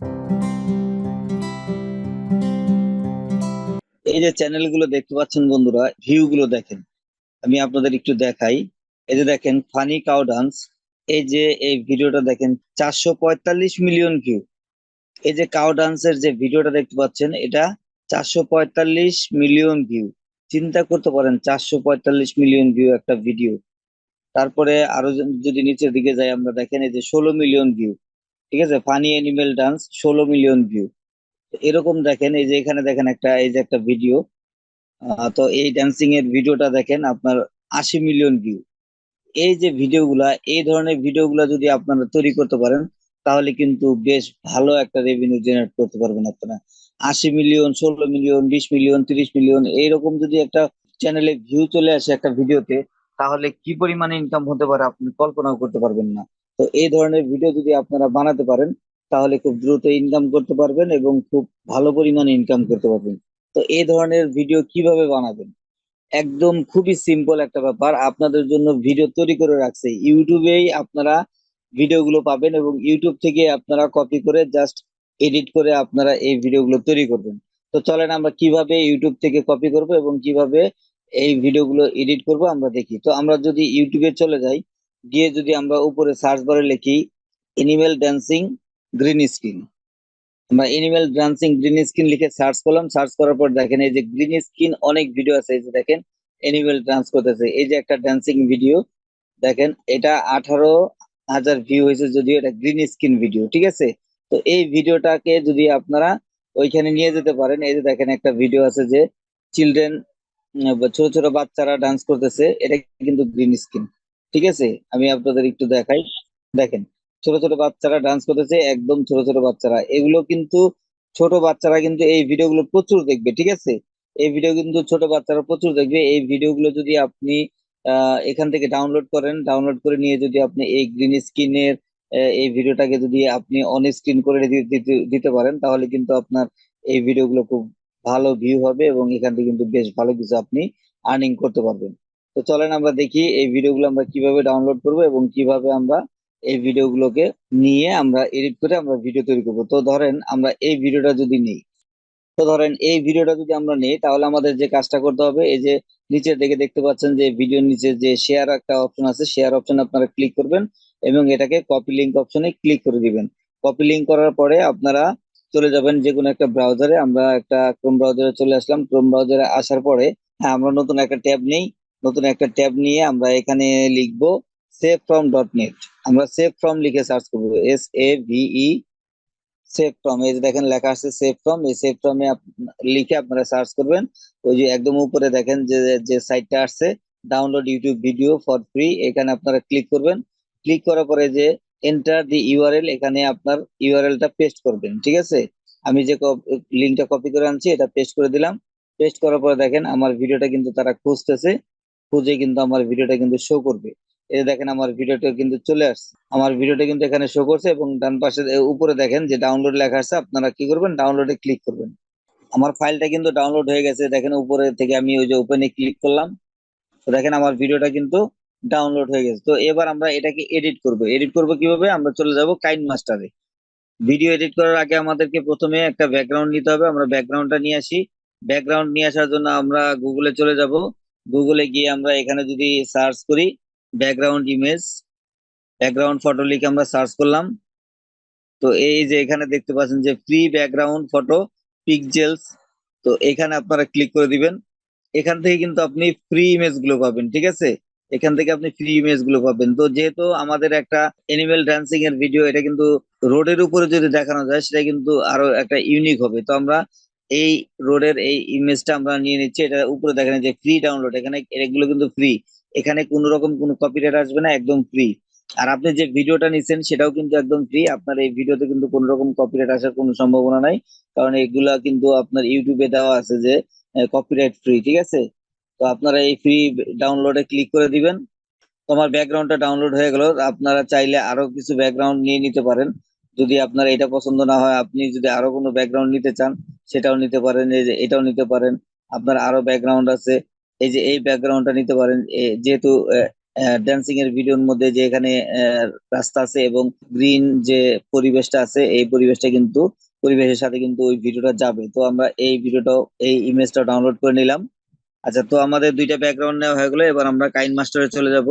এই যে চ্যানেলগুলো দেখতে পাচ্ছেন বন্ধুরা ভিউ গুলো দেখেন। আমি আপনাদের একটু দেখাই। এই যে দেখেন ফানি কাউ ডান্স এই যে এই ভিডিওটা দেখেন, চারশো পঁয়তাল্লিশ মিলিয়ন ভিউ এই যে কাউ ডান্সের যে ভিডিওটা দেখতে পাচ্ছেন, এটা চারশো পঁয়তাল্লিশ মিলিয়ন ভিউ চিন্তা করতে পারেন, চারশো পঁয়তাল্লিশ মিলিয়ন ভিউ একটা ভিডিও তারপরে আরও যদি নিচের দিকে যাই, আমরা দেখেন এই যে ষোলো মিলিয়ন ভিউ ঠিক আছে? ফানি অ্যানিমেল ডান্স ষোলো মিলিয়ন ভিউ এরকম দেখেন, এই যে এখানে দেখেন একটা, এই যে একটা ভিডিও তো এই ড্যান্সিং এর ভিডিওটা দেখেন, আপনার আশি মিলিয়ন ভিউ এই যে ভিডিওগুলা এই ধরনের ভিডিওগুলা যদি আপনারা তৈরি করতে পারেন, তাহলে কিন্তু বেশ ভালো একটা রেভিনিউ জেনারেট করতে পারবেন আপনারা। আশি মিলিয়ন ষোলো মিলিয়ন বিশ মিলিয়ন তিরিশ মিলিয়ন এইরকম যদি একটা চ্যানেলে ভিউ চলে আসে একটা ভিডিওতে তাহলে কি পরিমাণে ইনকাম হতে পারে আপনি কল্পনাও করতে পারবেন না। তো এই ধরনের ভিডিও যদি আপনারা বানাতে পারেন, তাহলে খুব দ্রুত ইনকাম করতে পারবেন এবং খুব ভালো পরিমাণে ইনকাম করতে পারবেন। তো এই ধরনের ভিডিও কীভাবে বানাবেন? একদম খুবই সিম্পল একটা ব্যাপার। আপনাদের জন্য ভিডিও তৈরি করে রাখছে। ইউটিউবেই আপনারা ভিডিওগুলো পাবেন এবং ইউটিউব থেকে আপনারা কপি করে জাস্ট এডিট করে আপনারা এই ভিডিওগুলো তৈরি করবেন। তো চলেন আমরা কীভাবে ইউটিউব থেকে কপি করব এবং কীভাবে এই ভিডিওগুলো এডিট করব আমরা দেখি। তো আমরা যদি ইউটিউবে চলে যাই গিয়ে যদি আমরা উপরে সার্চ বারে লিখি এনিমেল ড্যান্সিং গ্রিন স্ক্রিন আমরা এনিমেল ডান্সিং গ্রিন স্ক্রিন লিখে সার্চ করলাম সার্চ করার পর দেখেন এই যে গ্রিন স্ক্রিন অনেক ভিডিও আছে, এই যে দেখেন এনিমেল ডান্স করতেছে। এই যে একটা ড্যান্সিং ভিডিও দেখেন, এটা আঠারো হাজার ভিউ হয়েছে যদিও এটা গ্রিন স্ক্রিন ভিডিও ঠিক আছে? তো এই ভিডিওটাকে যদি আপনারা ওইখানে নিয়ে যেতে পারেন, এই যে দেখেন একটা ভিডিও আছে যে চিলড্রেন ছোট ছোট বাচ্চারা ডান্স করতেছে, এটা কিন্তু গ্রিন স্ক্রিন ঠিক আছে? আমি আপনাদের একটু দেখাই। দেখেন, ছোট ছোট বাচ্চারা ডান্স করতেছে, একদম ছোট ছোট বাচ্চারা। এগুলো কিন্তু ছোট বাচ্চারা কিন্তু এই ভিডিওগুলো প্রচুর দেখবে, ঠিক আছে? এই ভিডিও কিন্তু ছোট বাচ্চারা প্রচুর দেখবে। এই ভিডিওগুলো যদি আপনি এখান থেকে ডাউনলোড করেন ডাউনলোড করে নিয়ে যদি আপনি এই গ্রিন স্ক্রিনের এই ভিডিওটাকে যদি আপনি অন স্ক্রিন করে দিতে পারেন, তাহলে কিন্তু আপনার এই ভিডিওগুলো খুব ভালো ভিউ হবে এবং এখান থেকে কিন্তু বেশ ভালো কিছু আপনি আর্নিং করতে পারবেন। তো চলেন আমরা দেখি এই ভিডিওগুলো আমরা কীভাবে ডাউনলোড করব এবং কীভাবে আমরা এই ভিডিওগুলোকে নিয়ে আমরা এডিট করে আমরা ভিডিও তৈরি করব। তো ধরেন আমরা এই ভিডিওটা যদি নিই, তো ধরেন এই ভিডিওটা যদি আমরা নিই, তাহলে আমাদের যে কাজটা করতে হবে, এই যে নিচের দিকে দেখতে পাচ্ছেন যে ভিডিওর নিচে যে শেয়ার একটা অপশন আছে শেয়ার অপশন আপনারা ক্লিক করবেন এবং এটাকে কপি লিঙ্ক অপশনে ক্লিক করে দিবেন। কপি লিঙ্ক করার পরে আপনারা চলে যাবেন যে কোনো একটা ব্রাউজারে আমরা একটা ক্রোম ব্রাউজারে চলে আসলাম। ক্রোম ব্রাউজারে আসার পরে হ্যাঁ আমরা নতুন একটা ট্যাব নেই। নতুন একটা ট্যাব নিয়ে আমরা এখানে লিখব সেভ ফ্রম ডট নেট আমরা সেভ ফ্রম লিখে সার্চ করব S A V E save from এই যে দেখেন লেখা আছে সেভ ফ্রম এই সেভ ফ্রমে লিখে আপনারা সার্চ করবেন। ওই যে একদম উপরে দেখেন যে যে সাইটটা আসছে download YouTube video for free এখানে আপনারা ক্লিক করবেন। ক্লিক করার পরে যে এন্টার দি ইউআরএল এখানে আপনার ইউআরএলটা পেস্ট করবেন, ঠিক আছে? আমি যে লিঙ্কটা কপি করে আনছি, এটা পেস্ট করে দিলাম। পেস্ট করার পরে দেখেন আমার ভিডিওটা কিন্তু তারা খুঁজতেছে। খুঁজে কিন্তু আমার ভিডিওটা কিন্তু শো করবে। এই দেখেন আমার ভিডিওটা কিন্তু চলে আসছে। আমার ভিডিওটা কিন্তু এখানে শো করছে এবং ডান পাশে উপরে দেখেন যে ডাউনলোড লেখা আছে, আপনারা কি করবেন? ডাউনলোডে ক্লিক করবেন। আমার ফাইলটা কিন্তু ডাউনলোড হয়ে গেছে। দেখেন উপরে থেকে আমি ওই যে ওপেনে ক্লিক করলাম। তো দেখেন আমার ভিডিওটা কিন্তু ডাউনলোড হয়ে গেছে। তো এবার আমরা এটাকে এডিট করব। এডিট করব কীভাবে? আমরা চলে যাব কাইন মাস্টারে ভিডিও এডিট করার আগে আমাদেরকে প্রথমে একটা ব্যাকগ্রাউন্ড নিতে হবে। আমরা ব্যাকগ্রাউন্ডটা নিয়ে আসি। ব্যাকগ্রাউন্ড নিয়ে আসার জন্য আমরা গুগলে চলে যাব। গুগলে গিয়ে আমরা এখানে যদি সার্চ করি ব্যাকগ্রাউন্ড ইমেজ ব্যাকগ্রাউন্ড ফটো লিখে আমরা সার্চ করলাম। তো এই যে এখানে দেখতে পাচ্ছেন যে ফ্রি ব্যাকগ্রাউন্ড ফটো পিকজেলস তো এখানে আপনারা ক্লিক করে দিবেন। এখান থেকে কিন্তু আপনি ফ্রি ইমেজগুলো পাবেন, ঠিক আছে? এখান থেকে আপনি ফ্রি ইমেজগুলো পাবেন। তো যেহেতু আমাদের একটা এনিমেল ড্যান্সিং এর ভিডিও এটা কিন্তু রোডের উপরে যদি দেখানো যায়, সেটা কিন্তু আরও একটা ইউনিক হবে। তো আমরা এই রোডের এই ইমেজটা আমরা নিয়ে নিচ্ছি। এটা উপরে দেখেন যে ফ্রি ডাউনলোড এখানে এগুলো কিন্তু ফ্রি এখানে কোনো রকম কোনো কপিরাইট আসবে না, একদম ফ্রি আর আপনি যে ভিডিওটা নিছেন, সেটাও কিন্তু একদম ফ্রি আপনার এই ভিডিওতে কিন্তু কোনো রকম কপিরাইট আসার কোনো সম্ভাবনা নাই। কারণ এগুলা কিন্তু আপনার ইউটিউবে দেওয়া আছে যে কপিরাইট ফ্রি ঠিক আছে? তো আপনারা এই ফ্রি ডাউনলোডে ক্লিক করে দিবেন। তোমার ব্যাকগ্রাউন্ডটা ডাউনলোড হয়ে গেল। আপনারা চাইলে আরও কিছু ব্যাকগ্রাউন্ড নিয়ে নিতে পারেন। যদি আপনার এটা পছন্দ না হয়, আপনি যদি আরও কোনো ব্যাকগ্রাউন্ড নিতে চান, সেটাও নিতে পারেন, এই যে এটাও নিতে পারেন। আপনার আরও ব্যাকগ্রাউন্ড আছে, এই যে এই ব্যাকগ্রাউন্ডটা নিতে পারেন। যেহেতু ড্যান্সিং এর ভিডিওর মধ্যে যে এখানে রাস্তা আছে এবং গ্রিন যে পরিবেশটা আছে, এই পরিবেশটা কিন্তু, পরিবেশের সাথে কিন্তু ওই ভিডিওটা যাবে। তো আমরা এই ভিডিওটাও এই ইমেজটা ডাউনলোড করে নিলাম। আচ্ছা তো আমাদের দুইটা ব্যাকগ্রাউন্ড নেওয়া হয়ে গেলো। এবার আমরা কাইন মাস্টারে চলে যাব।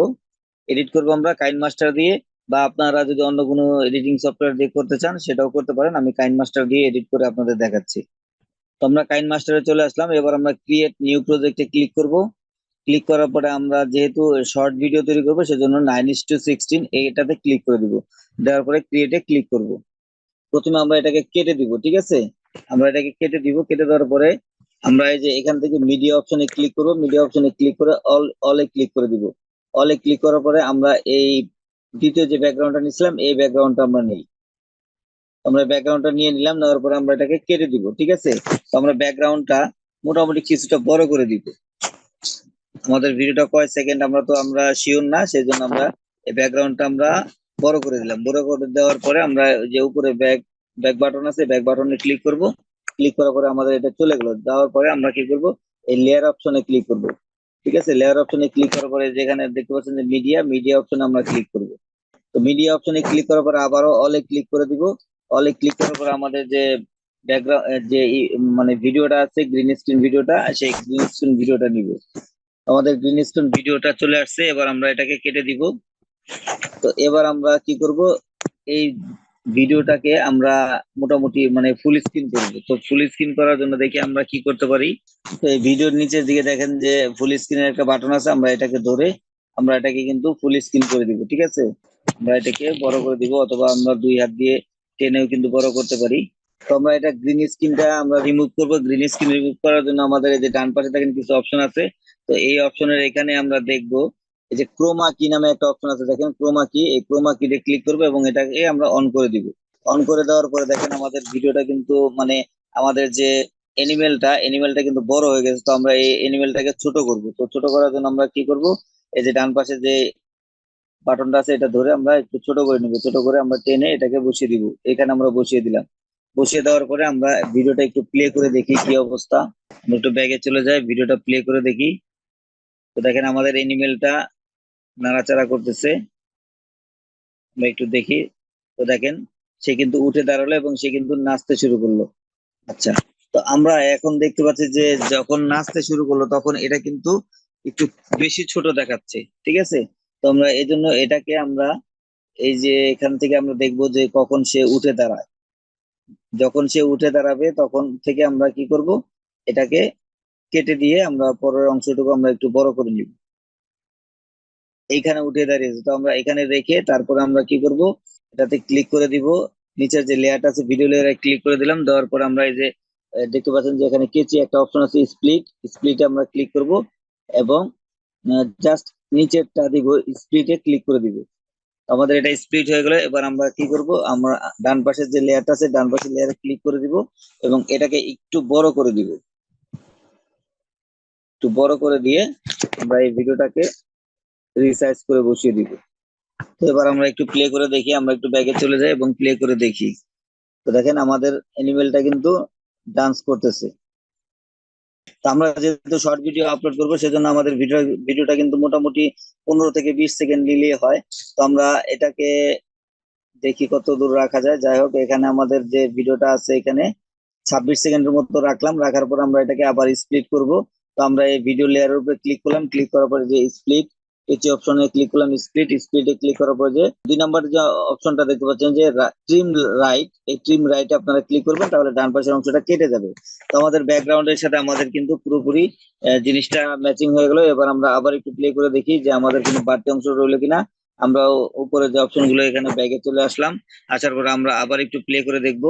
এডিট করব আমরা কাইন মাস্টার দিয়ে। বা আপনারা যদি অন্য কোনো এডিটিং সফটওয়্যার দিয়ে করতে চান, সেটাও করতে পারেন। আমি কাইন মাস্টার দিয়ে এডিট করে আপনাদের দেখাচ্ছি। তো আমরা কাইন মাস্টারে চলে আসলাম। এবার আমরা ক্রিয়েট নিউ প্রজেক্টে ক্লিক করব। ক্লিক করার পরে আমরা যেহেতু শর্ট ভিডিও তৈরি করব, সেজন্য নাইন ইস টু সিক্সটিন এইটাতে ক্লিক করে দিব। দেওয়ার পরে ক্রিয়েটে ক্লিক করব। প্রথমে আমরা এটাকে কেটে দিব, ঠিক আছে? আমরা এটাকে কেটে দিব। কেটে দেওয়ার পরে আমরা এই যে এখান থেকে মিডিয়া অপশনে ক্লিক করব। মিডিয়া অপশনে ক্লিক করে অল অলে ক্লিক করে দিব। অলে ক্লিক করার পরে আমরা এই দ্বিতীয় যে ব্যাকগ্রাউন্ডটা নিছিলাম এই ব্যাকগ্রাউন্ডটা আমরা নেই। আমরা ব্যাকগ্রাউন্ডটা নিয়ে নিলাম, নেওয়ার পরে আমরা এটাকে কেটে দিব, ঠিক আছে? আমরা ব্যাকগ্রাউন্ডটা মোটামুটি কিছুটা বড় করে দিব। আমাদের ভিডিওটা কয় সেকেন্ড আমরা তো, আমরা শিওর না সেই জন্য আমরা এই ব্যাকগ্রাউন্ডটা আমরা বড় করে দিলাম। বড় করে দেওয়ার পরে আমরা যে উপরে ব্যাক ব্যাক বাটন আছে ব্যাক বাটনে ক্লিক করব। ক্লিক করার পরে আমাদের এটা চলে গেল। দেওয়ার পরে আমরা কি করব? এই লেয়ার অপশনে ক্লিক করব। ঠিক আছে? লেয়ার অপশনে ক্লিক করার পরে যেখানে দেখতে পাচ্ছেন যে মিডিয়া মিডিয়া অপশনে আমরা ক্লিক করব। তো মিডিয়া অপশনে ক্লিক করার পরে আবারও অলে ক্লিক করে দিব। অলে ক্লিক করার পরে আমাদের যে ব্যাকগ্রাউন্ড যে মানে ভিডিওটা আছে গ্রিন স্ক্রিন ভিডিওটা, সেই গ্রিন স্ক্রিন ভিডিওটা নিব। আমাদের গ্রিন স্ক্রিন ভিডিওটা চলে আসছে, এবার আমরা এটাকে কেটে দিব। তো এবার আমরা কি করব? এই ভিডিওটাকে আমরা মোটামুটি মানে ফুল স্ক্রিন করব। তো ফুল স্ক্রিন করার জন্য দেখি আমরা কি করতে পারি। তো এই ভিডিওর নিচের দিকে দেখেন যে ফুল স্ক্রিনের একটা বাটন আছে, আমরা এটাকে ধরে আমরা এটাকে কিন্তু ফুল স্ক্রিন করে দিব, ঠিক আছে? আমরা এটাকে বড় করে দিব, অথবা আমরা দুই হাত দিয়ে টেনেও কিন্তু বড় করতে পারি। তো আমরা এটা গ্রিন স্ক্রিনটা আমরা রিমুভ করব। গ্রিন স্ক্রিন রিমুভ করার জন্য আমাদের এই যে ডান পাশে দেখেন কিছু অপশন আছে। তো এই অপশনের এখানে আমরা দেখব এই যে ক্রোমা কি নামে একটা অপশন আছে, দেখেন ক্রোমা কি এই ক্রোমা কিতে ক্লিক করব এবং এটাকে আমরা অন করে দিব। অন করে দেওয়ার পরে দেখেন আমাদের ভিডিওটা কিন্তু মানে আমাদের যে এনিমেলটা এনিমেলটা কিন্তু বড় হয়ে গেছে, তো আমরা এই এনিমেলটাকে ছোট করব। তো ছোট করার জন্য আমরা কি করব? এই যে ডান পাশে যে বাটনটা আছে, এটা ধরে আমরা একটু ছোট করে নিব। ছোট করে আমরা টেনে এটাকে বসিয়ে দিব। এখানে আমরা বসিয়ে দিলাম। বসিয়ে দেওয়ার পরে আমরা ভিডিওটা একটু প্লে করে দেখি কি অবস্থা। আমরা একটু ব্যাগে চলে যাই, ভিডিওটা প্লে করে দেখি। তো দেখেন আমাদের এনিমেলটা নাড়াচাড়া করতেছে। আমরা একটু দেখি। তো দেখেন, সে কিন্তু উঠে দাঁড়াল এবং সে কিন্তু নাচতে শুরু করল। আচ্ছা তো আমরা এখন দেখতে পাচ্ছি যে যখন নাচতে শুরু করল তখন এটা কিন্তু একটু বেশি ছোট দেখাচ্ছে, ঠিক আছে? তো আমরা এই জন্য এটাকে আমরা এই যে এখান থেকে আমরা দেখব যে কখন সে উঠে দাঁড়ায়। যখন সে উঠে দাঁড়াবে তখন থেকে আমরা কি করব? এটাকে কেটে দিয়ে আমরা পরের অংশটুকু আমরা একটু বড় করে নিব। এইখানে উঠে দাঁড়িয়েছে তো আমরা এখানে রেখে তারপরে আমরা কি করব? এটাতে ক্লিক করে দিব। নিচের যে লেয়ারটা আছে ভিডিও লেয়ারে ক্লিক করে দিলাম। দেওয়ার পর আমরা এই যে দেখতে পাচ্ছেন যে এখানে কেচি একটা অপশন আছে স্প্লিট স্প্লিটে আমরা ক্লিক করব এবং জাস্ট নিচেরটা দিব স্প্লিটে ক্লিক করে দিব। আমাদের এটা স্প্লিট হয়ে গেলে। এবার আমরা কি করব? আমরা ডান পাশের যে লেয়ারটা আছে, ডান পাশের লেয়ারে ক্লিক করে দিব এবং এটাকে একটু বড় করে দিব। একটু বড় করে দিয়ে আমরা এই ভিডিওটাকে রিসাইজ করে বসিয়ে দিব। তো এবার আমরা একটু প্লে করে দেখি, আমরা একটু ব্যাগে চলে যাই এবং প্লে করে দেখি। তো দেখেন আমাদের অ্যানিমেলটা কিন্তু ডান্স করতেছে। তো আমরা যেহেতু শর্ট ভিডিও আপলোড করব, সেজন্য আমাদের ভিডিও ভিডিওটা কিন্তু মোটামুটি পনেরো থেকে বিশ সেকেন্ড নিলেই হয়। তো আমরা এটাকে দেখি কত দূর রাখা যায়। যাই হোক, এখানে আমাদের যে ভিডিওটা আছে এখানে ছাব্বিশ সেকেন্ডের মতো রাখলাম। রাখার পর আমরা এটাকে আবার স্প্লিট করব। তো আমরা এই ভিডিও লেয়ারের উপরে ক্লিক করলাম। ক্লিক করার পরে যে স্প্লিট এটি অপশনে ক্লিক করলাম স্প্লিট স্প্লিটে ক্লিক করার পরে যে দুই নাম্বার যে অপশনটা দেখতে পাচ্ছেন যে ট্রিম রাইট এই ট্রিম রাইটে আপনারা ক্লিক করবেন, তাহলে ডান পাশের অংশটা কেটে যাবে। তো আমাদের ব্যাকগ্রাউন্ডের সাথে আমাদের কিন্তু পুরোপুরি জিনিসটা ম্যাচিং হয়ে গেল। এবার আমরা আবার একটু প্লে করে দেখি যে আমাদের কোনো বাড়তি অংশ রইল কিনা। আমরা উপরে যে অপশনগুলো এখানে ব্যাগে চলে আসলাম। আসার পরে আমরা আবার একটু প্লে করে দেখব।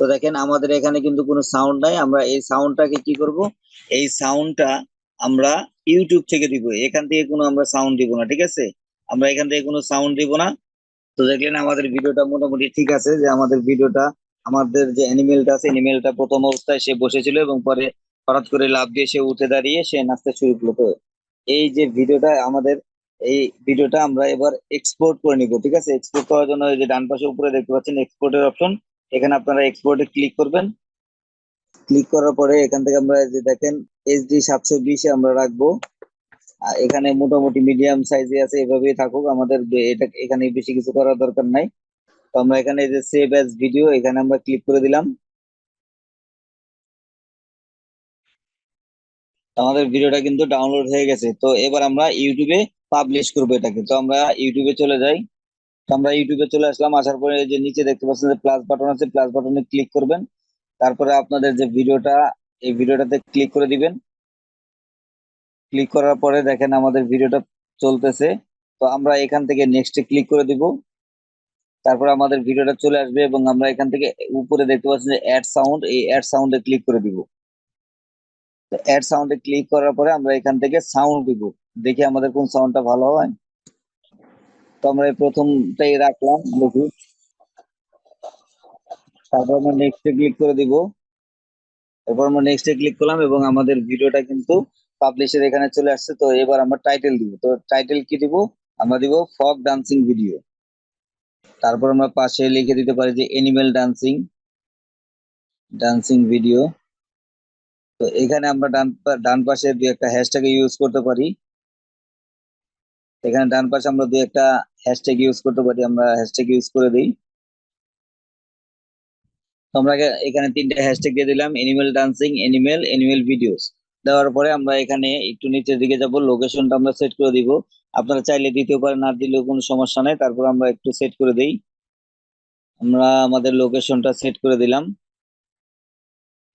তো দেখেন আমাদের এখানে কিন্তু কোনো সাউন্ড নাই। আমরা এই সাউন্ডটাকে কি করব? এই সাউন্ডটা আমরা ইউটিউব থেকে দিব। এখান থেকে কোনো আমরা সাউন্ড দিব না, ঠিক আছে? আমরা এখান থেকে কোনো সাউন্ড দিব না। তো দেখলেন আমাদের ভিডিওটা মোটামুটি ঠিক আছে যে আমাদের ভিডিওটা, আমাদের যে অ্যানিমেলটা আছে অ্যানিমেলটা প্রথম অবস্থায় সে বসেছিল এবং পরে হঠাৎ করে লাফ দিয়ে সে উঠে দাঁড়িয়ে সে নাচতে শুরু করল। তো এই যে ভিডিওটা আমাদের, এই ভিডিওটা আমরা এবার এক্সপোর্ট করে নিব, ঠিক আছে? এক্সপোর্ট করার জন্য যে ডান পাশে উপরে দেখতে পাচ্ছেন এক্সপোর্টের অপশন এখানে আপনারা এক্সপোর্টে ক্লিক করবেন। ক্লিক করার পরে এখান থেকে আমরা যে দেখেন এইচডি সাতশো বিশে আমরা রাখব। আর এখানে মোটামুটি মিডিয়াম সাইজে আছে, এভাবেই থাকুক। আমাদের এটা এখানে বেশি কিছু করার দরকার নাই। তো আমরা এখানে যে সেভ অ্যাজ ভিডিও এখানে আমরা ক্লিক করে দিলাম। আমাদের ভিডিওটা কিন্তু ডাউনলোড হয়ে গেছে। তো এবার আমরা ইউটিউবে পাবলিশ করব এটাকে। তো আমরা ইউটিউবে চলে যাই। আমরা ইউটিউবে চলে আসলাম। আসার পরে যে নিচে দেখতে পাচ্ছেন যে প্লাস বাটন আছে প্লাস বাটনে ক্লিক করবেন। তারপরে আপনাদের যে ভিডিওটা এই ভিডিওটাতে ক্লিক করে দিবেন। ক্লিক করার পরে দেখেন আমাদের ভিডিওটা চলতেছে। তো আমরা এখান থেকে নেক্সটে ক্লিক করে দিব। তারপর আমাদের ভিডিওটা চলে আসবে এবং আমরা এখান থেকে উপরে দেখতে পাচ্ছেন যে অ্যাড সাউন্ড এই অ্যাড সাউন্ডে ক্লিক করে দিব। অ্যাড সাউন্ডে ক্লিক করার পরে আমরা এখান থেকে সাউন্ড দিব। দেখি আমাদের কোন সাউন্ডটা ভালো হয়। তো আমরা প্রথমটাই রাখলাম, দেখি। তারপর আমরা নেক্সটে ক্লিক করে দিব। এরপর আমরা নেক্সটে ক্লিক করলাম এবং আমাদের ভিডিওটা কিন্তু পাবলিশের এখানে চলে আসছে, তো এবার আমরা টাইটেল দিব। তো টাইটেল কি দিব? আমরা দিব ফক ডান্সিং ভিডিও তারপর আমরা পাশে লিখে দিতে পারি যে এনিমেল ডান্সিং ডান্সিং ভিডিও তো এখানে আমরা ডান ডান পাশে দুই একটা হ্যাশট্যাগ ইউজ করতে পারি। এখানে ডান পাশে আমরা দুই একটা হ্যাশট্যাগ ইউজ করতে পারি, আমরা হ্যাশট্যাগ ইউজ করে দিই। আমরা এখানে তিনটা হ্যাশট্যাগ দিয়ে দিলাম animal dancing animal animal videos দেওয়ার পরে আমরা এখানে একটু নিচের দিকে যাব লোকেশনটা আমরা সেট করে দিব। আপনারা চাইলে দিতেও পারেন, না দিলেও কোনো সমস্যা নাই। তারপর আমরা একটু সেট করে দিই। আমরা আমাদের লোকেশনটা সেট করে দিলাম।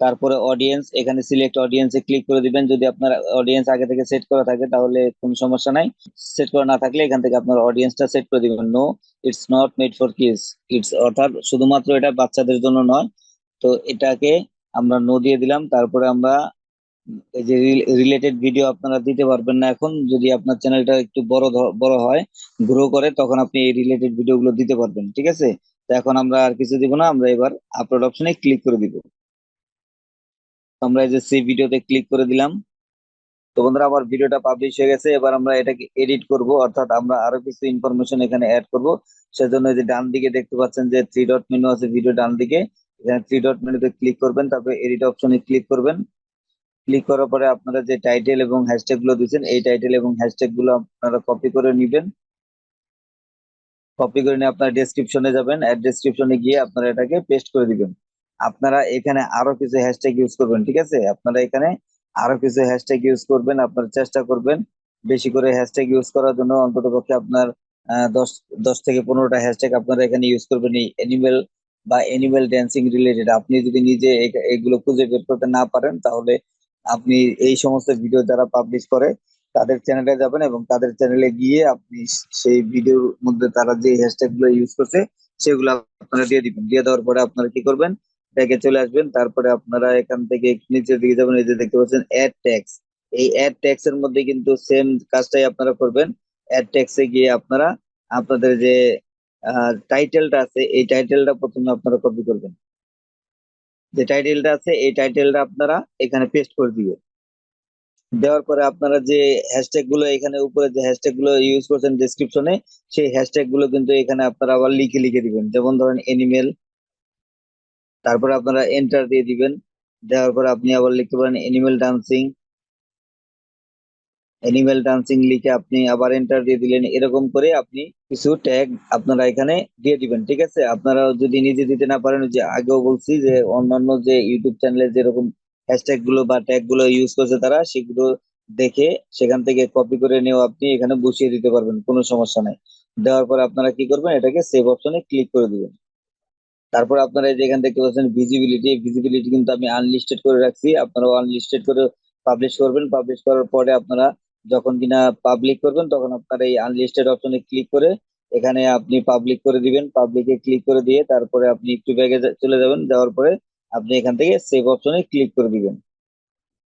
তারপরে অডিয়েন্স এখানে সিলেক্ট অডিয়েন্সে ক্লিক করে দিবেন। যদি আপনার অডিয়েন্স আগে থেকে সেট করা থাকে, তাহলে কোনো সমস্যা নাই। সেট করা না থাকলে এখান থেকে আপনার অডিয়েন্সটা সেট করে দিবেন। No it's not made for kids it's অর্থাৎ শুধুমাত্র এটা বাচ্চাদের জন্য নয়। তো এটাকে আমরা নো দিয়ে দিলাম। তারপরে আমরা এই যে রিলেটেড ভিডিও আপনারা দিতে পারবেন না এখন। যদি আপনার চ্যানেলটা একটু বড় বড় হয় গ্রো করে, তখন আপনি এই রিলেটেড ভিডিওগুলো দিতে পারবেন। ঠিক আছে? তো এখন আমরা আর কিছু দিব না। আমরা এবার আপলোড অপশনে ক্লিক করে দিব। আমরা এই যে সেই ভিডিওতে ক্লিক করে দিলাম। তো বন্ধুরা, আমার ভিডিওটা পাবলিশ হয়ে গেছে। এবার আমরা এটাকে এডিট করব, অর্থাৎ আমরা আরও কিছু ইনফরমেশন এখানে অ্যাড করব। সেজন্য যে ডান দিকে দেখতে পাচ্ছেন যে থ্রি ডট মেনু আছে ভিডিও ডান দিকে। এখানে থ্রি ডট মেনুতে ক্লিক করবেন, তারপরে এডিট অপশনে ক্লিক করবেন। ক্লিক করার পরে আপনারা যে টাইটেল এবং হ্যাশট্যাগগুলো দিচ্ছেন এই টাইটেল এবং হ্যাশট্যাগগুলো আপনারা কপি করে নেবেন। কপি করে নিয়ে আপনারা ডেসক্রিপশনে যাবেন। অ্যাড ডেসক্রিপশনে গিয়ে আপনারা এটাকে পেস্ট করে দিবেন। আপনারা এখানে আরও কিছু হ্যাশট্যাগ ইউজ করবেন, ঠিক আছে? আপনারা এখানে আরও কিছু হ্যাশট্যাগ ইউজ করবেন, আপনারা চেষ্টা করবেন বেশি করে হ্যাশট্যাগ ইউজ করার জন্য। অন্তত পক্ষে আপনার দশ দশ থেকে পনেরোটা হ্যাশট্যাগ আপনারা এখানে ইউজ করবেন। এই অ্যানিমেল বা অ্যানিমেল ড্যান্সিং রিলেটেড আপনি যদি নিজে এগুলো খুঁজে বের করতে না পারেন, তাহলে আপনি এই সমস্ত ভিডিও যারা পাবলিশ করে, তাদের চ্যানেলে যাবেন এবং তাদের চ্যানেলে গিয়ে আপনি সেই ভিডিওর মধ্যে তারা যে হ্যাশট্যাগগুলো ইউজ করছে, সেগুলো আপনারা দিয়ে দিবেন। দিয়ে দেওয়ার পরে আপনারা কি করবেন? ট্যাগে চলে আসবেন, তারপরে আপনারা এখান থেকে নিচের দিকে যাবেন, এই যে দেখতে পাচ্ছেন অ্যাড ট্যাক্স এই অ্যাড ট্যাক্স এর মধ্যে কিন্তু সেম কাজটাই আপনারা করবেন। অ্যাড ট্যাক্সে গিয়ে আপনারা আপনাদের যে টাইটেলটা আছে, এই টাইটেলটা প্রথমে আপনারা কপি করবেন। যে টাইটেলটা আছে, এই টাইটেলটা আপনারা এখানে পেস্ট করে দিবেন। দেওয়ার পরে আপনারা যে হ্যাশট্যাগগুলো এখানে উপরে যে হ্যাশট্যাগগুলো ইউজ করছেন ডেসক্রিপশনে সেই হ্যাশট্যাগগুলো কিন্তু এখানে আপনারা আবার লিখে লিখে দিবেন। যেমন ধরেন এনিমেল তারপরে আপনারা এন্টার দিয়ে দিবেন। দেওয়ার পর আপনি আবার লিখতে পারেন এনিমেল ডান্সিং এনিমেল ডান্সিং লিখে আপনি আবার এন্টার দিয়ে দিলেন। এরকম করে আপনি কিছু ট্যাগ আপনারা এখানে দিয়ে দিবেন, ঠিক আছে? আপনারা যদি নিজে দিতে না পারেন যে আগেও বলছি যে অন্যান্য যে ইউটিউব চ্যানেলে যেরকম হ্যাশট্যাগগুলো বা ট্যাগগুলো ইউজ করছে তারা, সেগুলো দেখে সেখান থেকে কপি করে নিয়েও আপনি এখানে বসিয়ে দিতে পারবেন, কোনো সমস্যা নাই। দেওয়ার পর আপনারা কি করবেন? এটাকে সেভ অপশনে ক্লিক করে দিবেন। তারপর আপনারা এই যে এখান থেকে পাচ্ছেন ভিজিবিলিটি ভিজিবিলিটি কিন্তু আমি আনলিস্টেড করে রাখছি। আপনারা আনলিস্টেড করে পাবলিশ করবেন। পাবলিশ করার পরে আপনারা যখন কিনা পাবলিক করবেন, তখন আপনারা এই আনলিস্টেড অপশনে ক্লিক করে এখানে আপনি পাবলিক করে দিবেন। পাবলিকে ক্লিক করে দিয়ে তারপরে আপনি একটু ব্যাগে চলে যাবেন। যাওয়ার পরে আপনি এখান থেকে সেভ অপশনে ক্লিক করে দিবেন।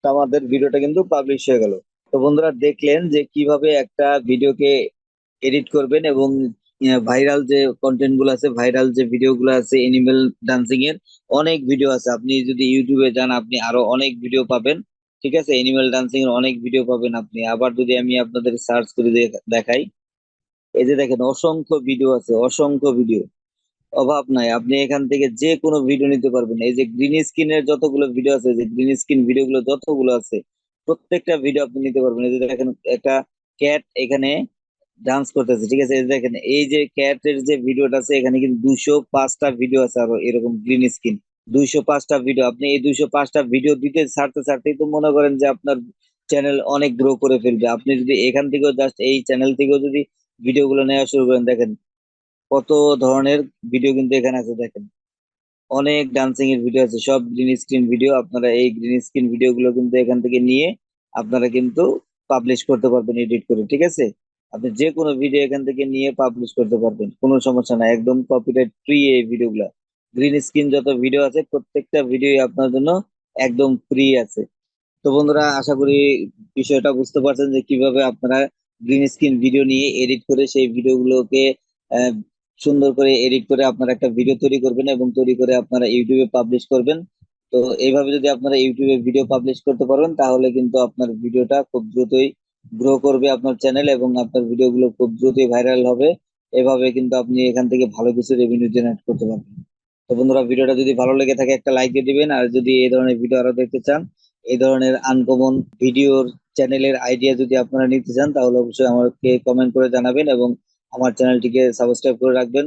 তো আমাদের ভিডিওটা কিন্তু পাবলিশ হয়ে গেল। তো বন্ধুরা দেখলেন যে কীভাবে একটা ভিডিওকে এডিট করবেন এবং ভাইরাল যে কন্টেন্টগুলো আছে ভাইরাল যে ভিডিও গুলো আছে এনিমেল ডান্সিং এর অনেক ভিডিও আছে। আপনি যদি ইউটিউবে যান, আপনি আরও অনেক ভিডিও পাবেন। ঠিক আছে? এনিমেল ডান্সিং এর অনেক ভিডিও পাবেন আপনি। আবার যদি আমি আপনাদের সার্চ করে দেখাই, এই যে দেখেন, অসংখ্য ভিডিও আছে, অসংখ্য ভিডিও অভাব নাই, আপনি এখান থেকে যে কোনো ভিডিও নিতে পারবেন। এই যে গ্রিন স্ক্রিনের যতগুলো ভিডিও আছে যে গ্রিন স্ক্রিন ভিডিও গুলো যতগুলো আছে, প্রত্যেকটা ভিডিও আপনি নিতে পারবেন। এই যে দেখেন, একটা ক্যাট এখানে ডান্স করতেছে, ঠিক আছে? দেখেন, এই যে ক্যাটের যে ভিডিওটা আছে, এখানে কিন্তু দুইশো পাঁচটা ভিডিও আছে আরও এরকম গ্রিন স্ক্রিন দুইশো পাঁচটা ভিডিও আপনি এই দুইশো পাঁচটা ভিডিও দিতে ছাড়তে ছাড়তেই তো মনে করেন যে আপনার চ্যানেল অনেক গ্রো করে ফেলবে। আপনি যদি এখান থেকেও জাস্ট এই চ্যানেল থেকেও যদি ভিডিও গুলো নেওয়া শুরু করেন, দেখেন কত ধরনের ভিডিও কিন্তু এখানে আছে, দেখেন। অনেক ডান্সিং এর ভিডিও আছে, সব গ্রিন স্ক্রিন ভিডিও আপনারা এই গ্রিন স্ক্রিন ভিডিও গুলো কিন্তু এখান থেকে নিয়ে আপনারা কিন্তু পাবলিশ করতে পারবেন এডিট করে, ঠিক আছে? আপনি যে কোনো ভিডিও এখান থেকে নিয়ে পাবলিশ করতে পারবেন। কোনো সমস্যা নাই, একদম কপিরাইট ফ্রি এই ভিডিও গুলা। গ্রিন স্ক্রিন যত ভিডিও আছে, প্রত্যেকটা ভিডিও আপনার জন্য একদম ফ্রি আছে। তো বন্ধুরা, আশা করি বিষয়টা বুঝতে পারছেন যে কীভাবে আপনারা গ্রিন স্ক্রিন ভিডিও নিয়ে এডিট করে সেই ভিডিওগুলোকে সুন্দর করে এডিট করে আপনারা একটা ভিডিও তৈরি করবেন এবং তৈরি করে আপনারা ইউটিউবে পাবলিশ করবেন। তো এইভাবে যদি আপনারা ইউটিউবে ভিডিও পাবলিশ করতে পারবেন, তাহলে কিন্তু আপনার ভিডিওটা খুব দ্রুতই গ্রো করবে আপনার চ্যানেল এবং আপনার ভিডিওগুলো খুব দ্রুতই ভাইরাল হবে। এভাবে কিন্তু আপনি এখান থেকে ভালো কিছু রেভিনিউ জেনারেট করতে পারবেন। তো বন্ধুরা, ভিডিওটা যদি ভালো লেগে থাকে, একটা লাইক দিয়ে দিবেন। আর যদি এই ধরনের ভিডিও আরও দেখতে চান, এই ধরনের আনকমন ভিডিওর চ্যানেলের আইডিয়া যদি আপনারা নিতে চান, তাহলে অবশ্যই আমাকে কমেন্ট করে জানাবেন এবং আমার চ্যানেলটিকে সাবস্ক্রাইব করে রাখবেন।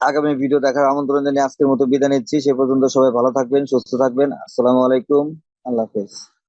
আগামী ভিডিও দেখার আমন্ত্রণ জানিয়ে আজকের মতো বিদায় নিচ্ছি। সে পর্যন্ত সবাই ভালো থাকবেন, সুস্থ থাকবেন। আসসালামু আলাইকুম। আল্লাহ হাফেজ।